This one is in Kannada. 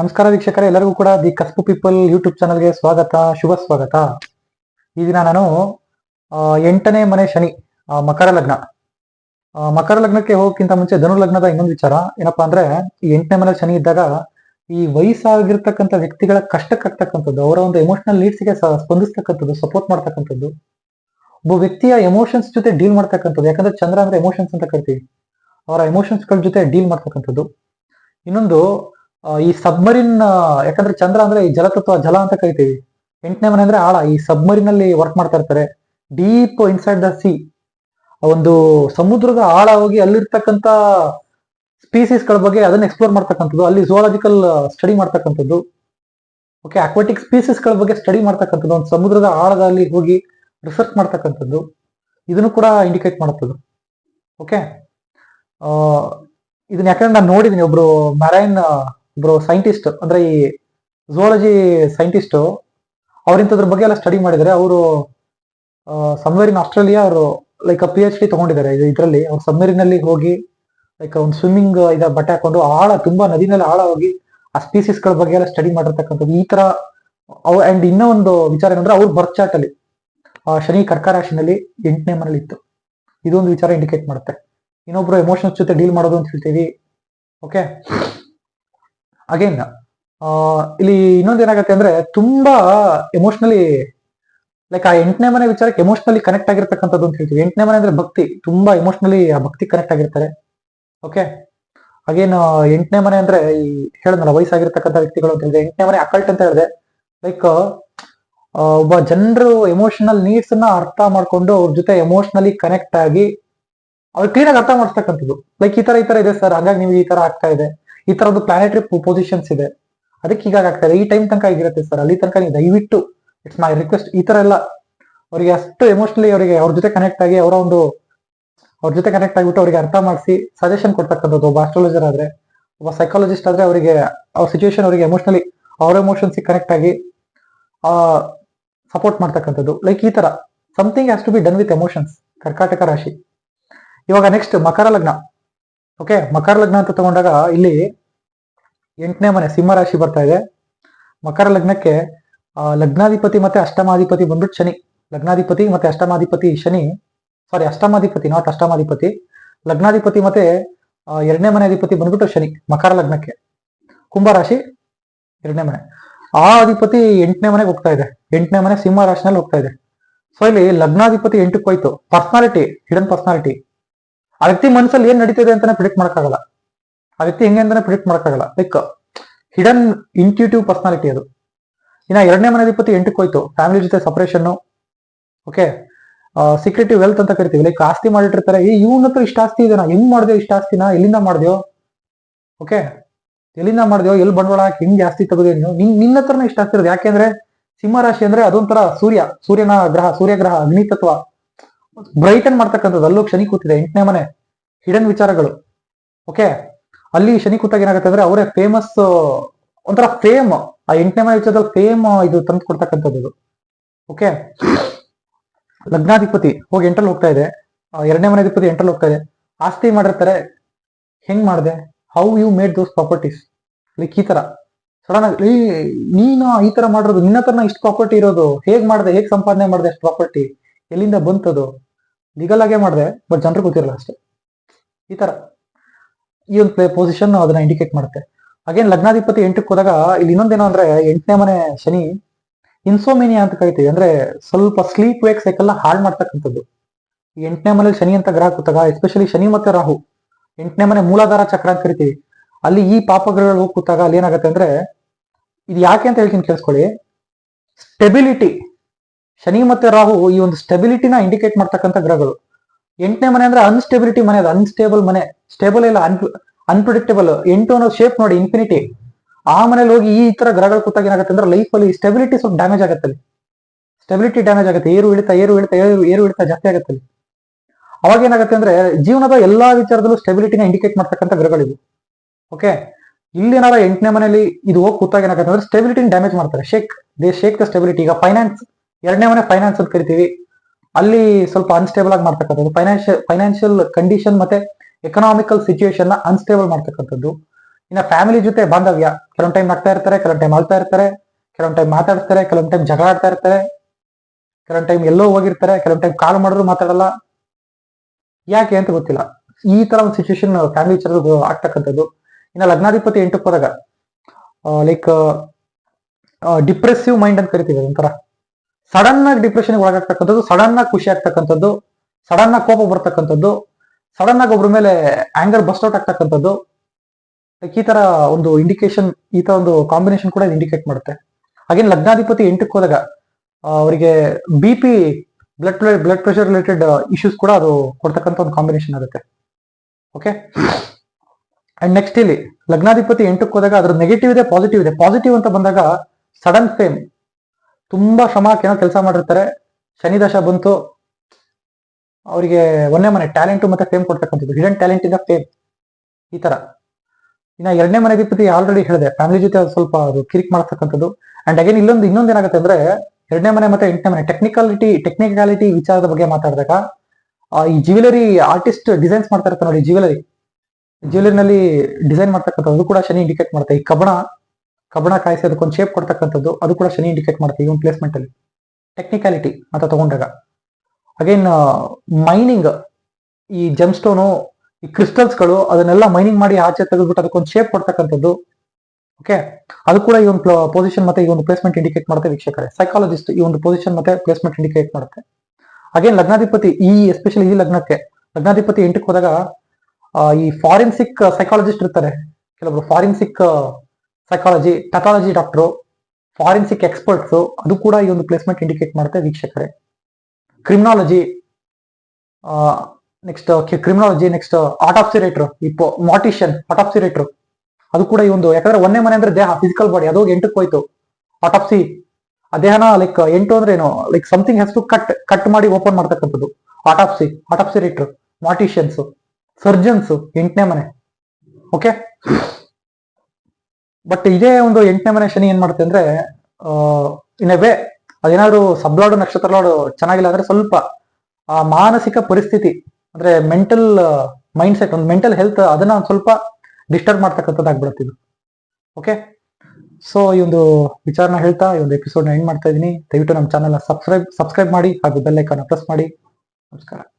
ನಮಸ್ಕಾರ ವೀಕ್ಷಕರೇ, ಎಲ್ಲರಿಗೂ ಕೂಡ ದಿ ಕಸ್ಪು ಪೀಪಲ್ ಯೂಟ್ಯೂಬ್ ಚಾನಲ್ಗೆ ಸ್ವಾಗತ, ಶುಭ ಸ್ವಾಗತ. ಈ ದಿನ ನಾನು ಎಂಟನೇ ಮನೆ ಶನಿ ಮಕರ ಲಗ್ನ. ಮಕರ ಲಗ್ನಕ್ಕೆ ಹೋಗಕ್ಕಿಂತ ಮುಂಚೆ ಧನು ಲಗ್ನದ ಇನ್ನೊಂದು ವಿಚಾರ, ಏನಪ್ಪಾ ಅಂದ್ರೆ ಈ ಎಂಟನೇ ಮನೆ ಶನಿ ಇದ್ದಾಗ ಈ ವಯಸ್ಸಾಗಿರ್ತಕ್ಕಂಥ ವ್ಯಕ್ತಿಗಳ ಕಷ್ಟಕ್ಕಾಗ್ತಕ್ಕಂಥದ್ದು, ಅವರ ಒಂದು ಎಮೋಷನಲ್ ನೀಡ್ಸ್ಗೆ ಸ್ಪಂದಿಸ್ತಕ್ಕಂಥದ್ದು ಸಪೋರ್ಟ್ ಮಾಡ್ತಕ್ಕಂಥದ್ದು, ಒಬ್ಬ ವ್ಯಕ್ತಿಯ ಎಮೋಷನ್ಸ್ ಜೊತೆ ಡೀಲ್ ಮಾಡ್ತಕ್ಕಂಥದ್ದು, ಯಾಕಂದ್ರೆ ಚಂದ್ರ ಅಂದ್ರೆ ಎಮೋಷನ್ಸ್ ಅಂತ ಕರಿತೀವಿ. ಅವರ ಎಮೋಷನ್ಸ್ಗಳ ಜೊತೆ ಡೀಲ್ ಮಾಡ್ತಕ್ಕಂಥದ್ದು. ಇನ್ನೊಂದು ಈ ಸಬ್ಮರಿನ್ ಯಾಕಂದ್ರೆ ಚಂದ್ರ ಅಂದ್ರೆ ಈ ಜಲತತ್ವ, ಜಲ ಅಂತ ಕರಿತೀವಿ. ಎಂಟನೇ ಮನೆ ಅಂದ್ರೆ ಆಳ. ಈ ಸಬ್ಮರಿನ್ ಅಲ್ಲಿ ವರ್ಕ್ ಮಾಡ್ತಾ ಇರ್ತಾರೆ. ಡೀಪ್ ಇನ್ಸೈಡ್ ದ ಸಿ ಒಂದು ಸಮುದ್ರದ ಆಳ ಹೋಗಿ ಅಲ್ಲಿರ್ತಕ್ಕಂತ ಸ್ಪೀಸೀಸ್ಗಳ ಬಗ್ಗೆ ಅದನ್ನ ಎಕ್ಸ್ಪ್ಲೋರ್ ಮಾಡ್ತಕ್ಕಂಥದ್ದು. ಅಲ್ಲಿ ಝುವಾಲಜಿಕಲ್ ಸ್ಟಡಿ ಮಾಡ್ತಕ್ಕಂಥದ್ದು. ಓಕೆ ಅಕ್ವಾಟಿಕ್ ಸ್ಪೀಸೀಸ್ಗಳ ಬಗ್ಗೆ ಸ್ಟಡಿ ಮಾಡ್ತಕ್ಕಂಥದ್ದು. ಒಂದು ಸಮುದ್ರದ ಆಳದಲ್ಲಿ ಹೋಗಿ ರಿಸರ್ಚ್ ಮಾಡ್ತಕ್ಕಂಥದ್ದು. ಇದನ್ನು ಕೂಡ ಇಂಡಿಕೇಟ್ ಮಾಡುತ್ತದೆ. ಓಕೆ ಇದನ್ನ ಯಾಕಂದ್ರೆ ನಾನು ನೋಡಿದೀನಿ. ಒಬ್ರು ಮ್ಯಾರೈನ್ ಒಬ್ರು ಸೈಂಟಿಸ್ಟ್ ಅಂದ್ರೆ ಈ ಝೋಲಜಿ ಸೈಂಟಿಸ್ಟ್ ಅವ್ರಿಂತದ್ರ ಬಗ್ಗೆ ಎಲ್ಲ ಸ್ಟಡಿ ಮಾಡಿದ್ದಾರೆ ಅವರು ಸಮ್ವೇರ್ ಇನ್ ಆಸ್ಟ್ರೇಲಿಯಾ ಅವರು ಲೈಕ್ ಪಿ ಎಚ್ ಡಿ ತಗೊಂಡಿದ್ದಾರೆ ಇದು ಇದರಲ್ಲಿ. ಅವ್ರು ಸಮ್ಮೇರಿನಲ್ಲಿ ಹೋಗಿ ಲೈಕ್ ಒಂದು ಸ್ವಿಮ್ಮಿಂಗ್ ಇದ ಬಟ್ಟೆ ಹಾಕೊಂಡು, ಆಳ ತುಂಬಾ ನದಿನಲ್ಲಿ ಆಳ ಹೋಗಿ ಆ ಸ್ಪೀಸೀಸ್ಗಳ ಬಗ್ಗೆ ಎಲ್ಲ ಸ್ಟಡಿ ಮಾಡಿರ್ತಕ್ಕಂಥದ್ದು. ಈ ತರ ಅಂಡ್ ಇನ್ನೂ ಒಂದು ವಿಚಾರ ಏನಂದ್ರೆ ಅವ್ರ ಬರ್ತ್ ಚಾರ್ಟ್ ಅಲ್ಲಿ ಶನಿ ಕರ್ಕ ರಾಶಿನಲ್ಲಿ ಎಂಟನೇ ಮನೇಲಿ ಇತ್ತು. ಇದೊಂದು ವಿಚಾರ ಇಂಡಿಕೇಟ್ ಮಾಡುತ್ತೆ. ಇನ್ನೊಬ್ರು ಎಮೋಷನ್ಸ್ ಜೊತೆ ಡೀಲ್ ಮಾಡೋದು ಅಂತ ಹೇಳ್ತೀವಿ. ಓಕೆ ಅಗೇನ್ ಇಲ್ಲಿ ಇನ್ನೊಂದು ಏನಾಗುತ್ತೆ ಅಂದ್ರೆ ತುಂಬಾ ಎಮೋಷನಲಿ ಲೈಕ್ ಆ ಎಂಟನೇ ಮನೆ ವಿಚಾರಕ್ಕೆ ಎಮೋಷನಲಿ ಕನೆಕ್ಟ್ ಆಗಿರ್ತಕ್ಕಂಥದ್ದು ಅಂತ ಹೇಳ್ತೀವಿ. ಎಂಟನೇ ಮನೆ ಅಂದ್ರೆ ಭಕ್ತಿ. ತುಂಬಾ ಎಮೋಷನಲಿ ಆ ಭಕ್ತಿ ಕನೆಕ್ಟ್ ಆಗಿರ್ತಾರೆ. ಓಕೆ ಅಗೇನ್ ಎಂಟನೇ ಮನೆ ಅಂದ್ರೆ ಈ ಹೇಳಿದ್ನಲ್ಲ, ವಯಸ್ಸಾಗಿರ್ತಕ್ಕಂಥ ವ್ಯಕ್ತಿಗಳು ಅಂತ ಹೇಳಿದ್ರೆ, ಎಂಟನೇ ಮನೆ ಅಕಲ್ಟ್ ಅಂತ ಹೇಳಿದೆ ಲೈಕ್ ಒಬ್ಬ ಜನರು ಎಮೋಷನಲ್ ನೀಡ್ಸ್ ಅನ್ನ ಅರ್ಥ ಮಾಡ್ಕೊಂಡು ಅವ್ರ ಜೊತೆ ಎಮೋಷನಲಿ ಕನೆಕ್ಟ್ ಆಗಿ ಅವ್ರು ಕ್ಲೀನ್ ಆಗಿ ಅರ್ಥ ಮಾಡಿಸ್ತಕ್ಕಂಥದ್ದು. ಲೈಕ್ ಈ ತರ ಈ ತರ ಇದೆ ಸರ್. ಹಾಗಾಗಿ ನಿಮ್ಗೆ ಈ ತರ ಆಗ್ತಾ ಇದೆ. ಈ ತರದ್ದು ಪ್ಲಾನೆಟರಿ ಪೊಸಿಷನ್ಸ್ ಇದೆ. ಅದಕ್ಕೆ ಹೀಗಾಗಿ ಆಗ್ತಾರೆ ಈ ಟೈಮ್ ತನಕ ಆಗಿರುತ್ತೆ ಸರ್ ಅಲ್ಲಿ ತನಕ ನೀವು ದಯವಿಟ್ಟು ಇಟ್ಸ್ ಮೈ ರಿಕ್ವೆಸ್ಟ್ ಈ ತರ ಎಲ್ಲ ಅವರಿಗೆ ಅಷ್ಟು ಎಮೋಷನಲಿ ಅವರಿಗೆ ಅವ್ರ ಜೊತೆ ಕನೆಕ್ಟ್ ಆಗಿ ಅವರ ಒಂದು, ಅವ್ರ ಜೊತೆ ಕನೆಕ್ಟ್ ಆಗಿಬಿಟ್ಟು ಅವರಿಗೆ ಅರ್ಥ ಮಾಡಿಸಿ ಸಜೆಷನ್ ಕೊಡ್ತಕ್ಕಂಥದ್ದು ಒಬ್ಬ ಆಸ್ಟ್ರಾಲಜರ್ ಆದ್ರೆ, ಒಬ್ಬ ಸೈಕಾಲಜಿಸ್ಟ್ ಆದ್ರೆ ಅವರಿಗೆ ಅವ್ರ ಸಿಚುವೇಶನ್ ಅವರಿಗೆ ಎಮೋಷನಲಿ ಅವ್ರ ಎಮೋಷನ್ಸ್ ಕನೆಕ್ಟ್ ಆಗಿ ಸಪೋರ್ಟ್ ಮಾಡ್ತಕ್ಕಂಥದ್ದು. ಲೈಕ್ ಈ ತರ something has to be done with emotions ಕರ್ಕಾಟಕ ರಾಶಿ. ಇವಾಗ ನೆಕ್ಸ್ಟ್ ಮಕರ ಲಗ್ನ. ಓಕೆ ಮಕರ ಲಗ್ನ ಅಂತ ತಗೊಂಡಾಗ ಇಲ್ಲಿ ಎಂಟನೇ ಮನೆ ಸಿಂಹ ರಾಶಿ ಬರ್ತಾ ಇದೆ. ಮಕರ ಲಗ್ನಕ್ಕೆ ಲಗ್ನಾಧಿಪತಿ ಮತ್ತೆ ಅಷ್ಟಮಾಧಿಪತಿ ಬಂದ್ಬಿಟ್ಟು ಶನಿ. ಲಗ್ನಾಧಿಪತಿ ಮತ್ತೆ ಅಷ್ಟಮಾಧಿಪತಿ ಶನಿ ಸಾರಿ ಅಷ್ಟಮಾಧಿಪತಿ ನಾಟ್ ಅಷ್ಟಮಾಧಿಪತಿ. ಲಗ್ನಾಧಿಪತಿ ಮತ್ತೆ ಎರಡನೇ ಮನೆ ಅಧಿಪತಿ ಬಂದ್ಬಿಟ್ಟು ಶನಿ, ಮಕರ ಲಗ್ನಕ್ಕೆ. ಕುಂಭರಾಶಿ ಎರಡನೇ ಮನೆ. ಆ ಅಧಿಪತಿ ಎಂಟನೇ ಮನೆಗೆ ಹೋಗ್ತಾ ಇದೆ. ಎಂಟನೇ ಮನೆ ಸಿಂಹ ರಾಶಿನಲ್ಲಿ ಹೋಗ್ತಾ ಇದೆ. ಸೊ ಇಲ್ಲಿ ಲಗ್ನಾಧಿಪತಿ ಎಂಟಕ್ಕೆ ಹೋಯ್ತು. ಪರ್ಸನಾಲಿಟಿ ಹಿಡನ್ ಪರ್ಸನಾಲಿಟಿ ಆ ವ್ಯಕ್ತಿ ಮನಸ್ಸಲ್ಲಿ ಏನ್ ನಡೀತಿದೆ ಅಂತಾನೆ ಪ್ರಿಡಿಕ್ಟ್ ಮಾಡಕ್ಕಾಗಲ್ಲ. ಆ ವ್ಯಕ್ತಿ ಹೆಂಗೆ ಅಂತಾನೆ ಪ್ರಿಡಿಕ್ಟ್ ಮಾಡಕ್ಕಾಗಲ್ಲ. ಲೈಕ್ ಹಿಡನ್ ಇಂಟ್ಯೂಟಿವ್ ಪರ್ಸನಾಲಿಟಿ ಅದು. ಇನ್ನ ಎರಡನೇ ಮನೆ ಅಧಿಪತಿ ಎಂಟಕ್ಕೆ ಹೋಯ್ತು. ಫ್ಯಾಮಿಲಿ ಜೊತೆ ಸಪರೇಷನ್ ಓಕೆ ಸೀಕ್ರೆಟಿವ್ ವೆಲ್ತ್ ಅಂತ ಕರಿತೀವಿ. ಲೈಕ್ ಆಸ್ತಿ ಮಾಡಿಟ್ಟಿರ್ತಾರೆ. ಈ ಇವನ ಹತ್ರ ಇಷ್ಟ ಆಸ್ತಿ ಇದೆನಾ? ಹೆಂಗ್ ಮಾಡ್ದೆ ಇಷ್ಟ ಆಸ್ತಿನ? ಎಲ್ಲಿಂದ ಮಾಡಿದ್ಯೋ? ಓಕೆ ಎಲ್ಲಿಂದ ಮಾಡಿದ್ಯೋ? ಎಲ್ಲಿ ಬಂಡವಾಳ ಹಾಕಿ ಹೆಂಗ್ ಜಾಸ್ತಿ ತೆಗೆದೇ ನೀವು ನಿನ್, ನಿನ್ನ ಹತ್ರನೇ ಇಷ್ಟ ಆಗ್ತಿರೋದು ಯಾಕೆಂದ್ರೆ ಸಿಂಹ ರಾಶಿ ಅಂದ್ರೆ ಅದೊಂಥರ ಸೂರ್ಯ. ಸೂರ್ಯನ ಗ್ರಹ ಸೂರ್ಯ ಗ್ರಹ ಅಗ್ನಿ ತತ್ವ ಬ್ರೈಟನ್ ಮಾಡ್ತಕ್ಕಂಥದ್ದು ಅಲ್ಲೂ ಶನಿ ಕೂತಿದೆ. ಎಂಟನೇ ಮನೆ ಹಿಡನ್ ವಿಚಾರಗಳು. ಓಕೆ ಅಲ್ಲಿ ಶನಿ ಕೂತಾಗ ಏನಾಗುತ್ತೆ ಅಂದ್ರೆ ಅವರೇ ಫೇಮಸ್ ಒಂಥರ ಫೇಮ್ ಆ ಎಂಟನೇ ಮನೆ ವಿಚಾರದಲ್ಲಿ ಫೇಮ್ ಇದು ತಂದು ಕೊಡ್ತಕ್ಕಂಥದ್ದು ಓಕೆ ಲಗ್ನಾಧಿಪತಿ ಹೋಗಿ ಎಂಟಲ್ಲಿ ಹೋಗ್ತಾ ಇದೆ. ಎರಡನೇ ಮನೆ ಅಧಿಪತಿ ಎಂಟಲ್ಲಿ ಹೋಗ್ತಾ ಇದೆ. ಆಸ್ತಿ ಮಾಡಿರ್ತಾರೆ. ಹೆಂಗ್ ಮಾಡಿದೆ? How you made those properties like ಈ ತರ. ಸಡನ್ ಆಗಿ "ಏ, ನೀನು ಈ ತರ ಮಾಡಿರೋದು ನಿನ್ನ ಹತ್ರನ ಇಷ್ಟು ಪ್ರಾಪರ್ಟಿ ಇರೋದು. ಹೇಗ್ ಮಾಡಿದೆ? ಹೇಗ್ ಸಂಪಾದನೆ ಮಾಡಿದೆ ಅಷ್ಟು ಪ್ರಾಪರ್ಟಿ ಎಲ್ಲಿಂದ ಬಂತದು? ಲೀಗಲ್ ಆಗೇ ಮಾಡಿದೆ ಬಟ್ ಜನರು ಗೊತ್ತಿರಲ್ಲ ಅಷ್ಟೇ. ಈ ತರ. ಈ ಒಂದು ಪ್ಲೇ ಪೊಸಿಷನ್ ಅದನ್ನ ಇಂಡಿಕೇಟ್ ಮಾಡುತ್ತೆ. ಅಗೇನ್ ಲಗ್ನಾಧಿಪತಿ ಎಂಟಕ್ಕೆ ಹೋದಾಗ ಇಲ್ಲಿ ಇನ್ನೊಂದೇನು ಅಂದ್ರೆ ಎಂಟನೇ ಮನೆ ಶನಿ ಇನ್ಸೋಮೇನಿಯಾ ಅಂತ ಕರಿತೀವಿ. ಅಂದ್ರೆ ಸ್ವಲ್ಪ ಸ್ಲೀಪ್ ವೇಕ್ ಸೈಕಲ್ ಹಾಳು ಮಾಡ್ತಕ್ಕಂಥದ್ದು. ಎಂಟನೇ ಮನೇಲಿ ಶನಿ ಅಂತ ಗ್ರಹ ಕೂತಾಗ ಎಸ್ಪೆಷಲಿ ಶನಿ ಮತ್ತೆ ರಾಹು, ಎಂಟನೇ ಮನೆ ಮೂಲಾಧಾರ ಚಕ್ರ ಅಂತ ಕರಿತೀವಿ. ಅಲ್ಲಿ ಈ ಹೋಗಿ ಕೂತಾಗ ಅಲ್ಲಿ ಏನಾಗುತ್ತೆ ಅಂದ್ರೆ, ಇದು ಯಾಕೆ ಅಂತ ಹೇಳ್ತೀನಿ ಕೇಳಿಸ್ಕೊಳ್ಳಿ. ಸ್ಟೆಬಿಲಿಟಿ ಶನಿ ಮತ್ತೆ ರಾಹು ಈ ಒಂದು ಸ್ಟೆಬಿಲಿಟಿನ ಇಂಡಿಕೇಟ್ ಮಾಡ್ತಕ್ಕಂಥ ಗ್ರಹಗಳು. ಎಂಟನೇ ಮನೆ ಅಂದ್ರೆ ಅನ್ಸ್ಟೆಬಿಲಿಟಿ ಮನೆ ಅದು ಅನ್ಸ್ಟೇಬಲ್ ಮನೆ. ಸ್ಟೇಬಲ್ ಇಲ್ಲ ಅನ್ ಅನ್ಪ್ರಿಡಿಕ್ಟೇಬಲ್ ಎಂಟು ಅನ್ನೋ ಶೇಪ್ ನೋಡಿ ಇನ್ಫಿನಿಟಿ ಆ ಮನೇಲಿ ಹೋಗಿ ಈ ತರ ಗ್ರಹಗಳು ಕೂತಾಗ ಏನಾಗುತ್ತೆ ಅಂದ್ರೆ ಲೈಫ್ ಅಲ್ಲಿ ಸ್ಟೆಬಿಲಿಟಿ ಸ್ವಲ್ಪ ಡ್ಯಾಮೇಜ್ ಆಗುತ್ತೆ ಅಲ್ಲಿ. ಸ್ಟೆಬಿಲಿಟಿ ಡ್ಯಾಮೇಜ್ ಆಗುತ್ತೆ. ಏರು ಇಳಿತಾ ಏರು ಇಳಿತಾ, ಏರು ಏರು ಇಳಿತಾ ಜಾಸ್ತಿ ಆಗುತ್ತೆ ಅಲ್ಲಿ. ಅವಾಗ ಏನಾಗುತ್ತೆ ಅಂದ್ರೆ ಜೀವನದ ಎಲ್ಲಾ ವಿಚಾರದಲ್ಲೂ ಸ್ಟೆಬಿಲಿಟಿನ ಇಂಡಿಕೇಟ್ ಮಾಡ್ತಕ್ಕಂಥ ಗ್ರಹಗಳಿವೆ ಓಕೆ ಇಲ್ಲಿ ಏನಾರ ಎಂಟನೇ ಮನೆಯಲ್ಲಿ ಇದು ಹೋಗಿ ಕೂತಾಗ ಏನಾಗುತ್ತೆ ಅಂದ್ರೆ ಸ್ಟೆಬಿಲಿಟಿನ ಡ್ಯಾಮೇಜ್ ಮಾಡ್ತಾರೆ. Shake, they, shake the stability ಈಗ ಫೈನಾನ್ಸ್ ಎರಡನೇ ಮನೆ ಫೈನಾನ್ಸ್ ಅಂತ ಕರಿತೀವಿ. ಅಲ್ಲಿ ಸ್ವಲ್ಪ ಅನ್ಸ್ಟೇಬಲ್ ಆಗಿ ಮಾಡ್ತಕ್ಕಂಥದ್ದು. ಫೈನಾನ್ಷಿಯಲ್ ಫೈನಾನ್ಷಿಯಲ್ ಕಂಡೀಷನ್ ಮತ್ತೆ ಎಕನಾಮಿಕಲ್ ಸಿಚುಯೇಷನ್ನ ಅನ್ಸ್ಟೇಬಲ್ ಮಾಡ್ತಕ್ಕಂಥದ್ದು. ಇನ್ನ ಫ್ಯಾಮಿಲಿ ಜೊತೆ ಬಾಂಧವ್ಯ. ಕೆಲವೊಂದು ಟೈಮ್ ನಗ್ತಾ ಇರ್ತಾರೆ, ಕೆಲವೊಂದು ಟೈಮ್ ಅಳ್ತಾ ಇರ್ತಾರೆ, ಕೆಲವೊಂದು ಟೈಮ್ ಮಾತಾಡ್ತಾರೆ, ಕೆಲವೊಂದು ಟೈಮ್ ಜಗಳ ಆಡ್ತಾ ಇರ್ತಾರೆ, ಕೆಲವೊಂದು ಟೈಮ್ ಎಲ್ಲೋ ಹೋಗಿರ್ತಾರೆ, ಕೆಲವೊಂದು ಟೈಮ್ ಕಾಲ್ ಮಾಡಿದ್ರು ಮಾತಾಡಲ್ಲ. ಯಾಕೆ ಅಂತ ಗೊತ್ತಿಲ್ಲ. ಈ ತರ ಒಂದು ಸಿಚುವೇಶನ್ ಫ್ಯಾಮಿಲಿ ವಿಚಾರಗಳು ಆಗ್ತಕ್ಕಂಥದ್ದು. ಇನ್ನ ಲಗ್ನಾಧಿಪತಿ ಎಂಟಕ್ಕೆ ಹೋದಾಗ ಲೈಕ್ ಡಿಪ್ರೆಸಿವ್ ಮೈಂಡ್ ಅಂತ ಕರಿತೀವಿ ಒಂಥರ ಸಡನ್ ಆಗಿ ಡಿಪ್ರೆಷನ್ ಒಳಗಾಗ್ತಕ್ಕಂಥದ್ದು ಸಡನ್ ಆಗಿ ಖುಷಿ ಆಗ್ತಕ್ಕಂಥದ್ದು ಸಡನ್ ಆಗಿ ಕೋಪ ಬರ್ತಕ್ಕಂಥದ್ದು ಸಡನ್ ಆಗಿ ಒಬ್ಬರ ಮೇಲೆ ಆಂಗರ್ ಬಸ್ಟ್ ಔಟ್ ಆಗ್ತಕ್ಕಂಥದ್ದು ಈ ತರ ಒಂದು ಇಂಡಿಕೇಶನ್ ಈ ತರ ಒಂದು ಕಾಂಬಿನೇಷನ್ ಕೂಡ ಇಂಡಿಕೇಟ್ ಮಾಡುತ್ತೆ. ಹಾಗೇನು ಲಗ್ನಾಧಿಪತಿ ಎಂಟಕ್ಕೆ ಹೋದಾಗ ಅವರಿಗೆ B P blood blood pressure related issues ಕೂಡ ಅದು ಕೊಡ್ತಕ್ಕಂಥ ಒಂದು ಕಾಂಬಿನೇಷನ್ ಆಗುತ್ತೆ. ಓಕೆ ಅಂಡ್ ನೆಕ್ಸ್ಟ್ ಇಲ್ಲಿ, ಲಗ್ನಾಧಿಪತಿ ಎಂಟಕ್ಕೆ ಹೋದಾಗ ಅದ್ರ ನೆಗೆಟಿವ್ ಇದೆ ಪಾಸಿಟಿವ್ ಇದೆ. ಪಾಸಿಟಿವ್ ಅಂತ ಬಂದಾಗ ಸಡನ್ ಫೇಮ್ ತುಂಬಾ ಶ್ರಮ ಏನೋ ಕೆಲಸ ಮಾಡಿರ್ತಾರೆ. ಶನಿ ದಶ ಬಂತು. ಅವರಿಗೆ ಒಂದೇ ಮನೆ ಟ್ಯಾಲೆಂಟ್ ಮತ್ತೆ ಫೇಮ್ ಕೊಡ್ತಕ್ಕಂಥದ್ದು. ಹಿಡನ್ ಟ್ಯಾಲೆಂಟ್ ಇಂದ ಫೇಮ್ ಈ ತರ. ಇನ್ನ ಎರಡನೇ ಮನೆ ಅಧಿಪತಿ ಆಲ್ರೆಡಿ ಹೇಳಿದೆ. ಫ್ಯಾಮಿಲಿ ಜೊತೆ ಸ್ವಲ್ಪ ಅದು ಕಿರಿಕ್ ಮಾಡತಕ್ಕಂಥದ್ದು. ಅಂಡ್ ಅಗೇನ್ ಇಲ್ಲೊಂದು, ಇನ್ನೊಂದು ಏನಾಗುತ್ತೆ ಅಂದ್ರೆ, ಎರಡನೇ ಮನೆ ಮತ್ತೆ ಎಂಟನೇ ಮನೆ ಟೆಕ್ನಿಕಾಲಿಟಿ ಟೆಕ್ನಿಕಾಲಿಟಿ ವಿಚಾರದ ಬಗ್ಗೆ ಮಾತಾಡಿದಾಗ ಈ ಜ್ಯುವೆಲರಿ ಆರ್ಟಿಸ್ಟ್ ಡಿಸೈನ್ಸ್ ಮಾಡ್ತಾ ಇರ್ತಾರೆ ನೋಡಿ ಜ್ಯುವೆಲರಿ ಜ್ಯುವೆಲರಿನಲ್ಲಿ ಡಿಸೈನ್ ಮಾಡ್ತಕ್ಕಂಥದ್ದು ಕೂಡ ಶನಿ ಇಂಡಿಕೇಟ್ ಮಾಡುತ್ತೆ. ಈ ಕಬ್ಬಣ ಕಬ್ಬಣ ಕಾಯಿಸಿ ಅದಕ್ಕೊಂದು ಶೇಪ್ ಕೊಡ್ತಕ್ಕಂಥದ್ದು, ಅದು ಕೂಡ ಶನಿ ಇಂಡಿಕೇಟ್ ಮಾಡುತ್ತೆ ಇವನ್ ಪ್ಲೇಸ್ಮೆಂಟ್ ಅಲ್ಲಿ. ಟೆಕ್ನಿಕಾಲಿಟಿ ಅಂತ ತಗೊಂಡಾಗ. ಅಗೇನ್ ಮೈನಿಂಗ್ ಈ ಜಮ್ ಸ್ಟೋನು ಈ ಕ್ರಿಸ್ಟಲ್ಸ್ಗಳು ಅದನ್ನೆಲ್ಲ ಮೈನಿಂಗ್ ಮಾಡಿ ಆಚೆ ತೆಗೆದ್ಬಿಟ್ಟು ಅದಕ್ಕೊಂದು ಶೇಪ್ ಕೊಡ್ತಕ್ಕಂಥದ್ದು. ಓಕೆ ಅದು ಕೂಡ ಈ ಒಂದು ಪೊಸಿಷನ್ ಮತ್ತೆ ಈ ಒಂದು ಪ್ಲೇಸ್ಮೆಂಟ್ ಇಂಡಿಕೇಟ್ ಮಾಡುತ್ತೆ ವೀಕ್ಷಕರೇ. ಸೈಕಾಲಜಿಸ್ಟ್ ಈ ಒಂದು ಪೊಸಿಷನ್ ಮತ್ತೆ ಪ್ಲೇಸ್ಮೆಂಟ್ ಇಂಡಿಕೇಟ್ ಮಾಡುತ್ತೆ. ಅಗೇನ್ ಲಗ್ನಾಧಿಪತಿ ಈ ಎಸ್ಪೆಷಲಿ ಈ ಲಗ್ನಕ್ಕೆ, ಲಗ್ನಾಧಿಪತಿ ಎಂಟಕ್ಕೆ ಹೋದಾಗ ಈ ಫಾರೆನ್ಸಿಕ್ ಸೈಕಾಲಜಿಸ್ಟ್ ಇರ್ತಾರೆ. ಕೆಲವೊಬ್ರು forensic psychology pathology doctor forensic experts ಅದು ಕೂಡ ಈ ಒಂದು ಪ್ಲೇಸ್ಮೆಂಟ್ ಇಂಡಿಕೇಟ್ ಮಾಡುತ್ತೆ ವೀಕ್ಷಕರೇ. ಕ್ರಿಮಿನಾಲಜಿ ನೆಕ್ಸ್ಟ್ ಕ್ರಿಮಿನಾಲಜಿ ನೆಕ್ಸ್ಟ್ ಆಟಾಪ್ಸಿರೇಟರ್ ಈ ಮಾಟಿಷಿಯನ್ ಆಟಾಪ್ಸಿರೇಟರ್ ಅದು ಕೂಡ ಈ ಒಂದು, ಯಾಕಂದ್ರೆ ಒಂದೇ ಮನೆ ಅಂದ್ರೆ ದೇಹ ಫಿಸಿಕಲ್ ಬಾಡಿ ಅದು ಎಂಟಕ್ಕೆ ಹೋಯ್ತು. ಆಟಾಪ್ಸಿ ಆ ದೇಹನ ಲೈಕ್ ಎಂಟು ಅಂದ್ರೆ ಏನು like something has to cut cut ಮಾಡಿ ಓಪನ್ ಮಾಡ್ತಕ್ಕಂಥದ್ದು. ಆಟಾಪ್ಸಿ ಆಟಾಪ್ಸಿರೇಟರ್ ಮಾಟಿಷಿಯನ್ಸ್ ಸರ್ಜನ್ಸ್ ಎಂಟನೇ ಮನೆ. ಓಕೆ ಬಟ್ ಇದೇ ಒಂದು ಎಂಟನೇ ಮನೆ ಶನಿ ಏನ್ ಮಾಡುತ್ತೆ ಅಂದ್ರೆ ಇನ್ ಎ ವೇ ಅದೇನಾದ್ರು ಸಬ್ಲಾಡು ನಕ್ಷತ್ರಲಾಡು ಚೆನ್ನಾಗಿಲ್ಲ ಅಂದ್ರೆ ಸ್ವಲ್ಪ, ಆ, ಮಾನಸಿಕ ಪರಿಸ್ಥಿತಿ, ಅಂದ್ರೆ ಮೆಂಟಲ್ ಮೈಂಡ್ ಸೆಟ್ ಒಂದು ಮೆಂಟಲ್ ಹೆಲ್ತ್ ಅದನ್ನ ಒಂದು ಸ್ವಲ್ಪ ಡಿಸ್ಟರ್ಬ್ ಮಾಡ್ತಕ್ಕಂಥದ್ದಾಗ್ಬಿಡುತ್ತೆ ಇದು. ಓಕೆ ಸೊ ಈ ಒಂದು ವಿಚಾರನ ಹೇಳ್ತಾ ಈ ಒಂದು ಎಪಿಸೋಡ್ನ ಎಂಡ್ ಮಾಡ್ತಾ ಇದೀನಿ ದಯವಿಟ್ಟು ನಮ್ಮ ಚಾನಲ್ ಸಬ್ಸ್ಕ್ರೈಬ್ ಸಬ್ಸ್ಕ್ರೈಬ್ ಮಾಡಿ ಹಾಗೂ ಬೆಲ್ ಐಕಾನ್ ಪ್ರೆಸ್ ಮಾಡಿ. ನಮಸ್ಕಾರ.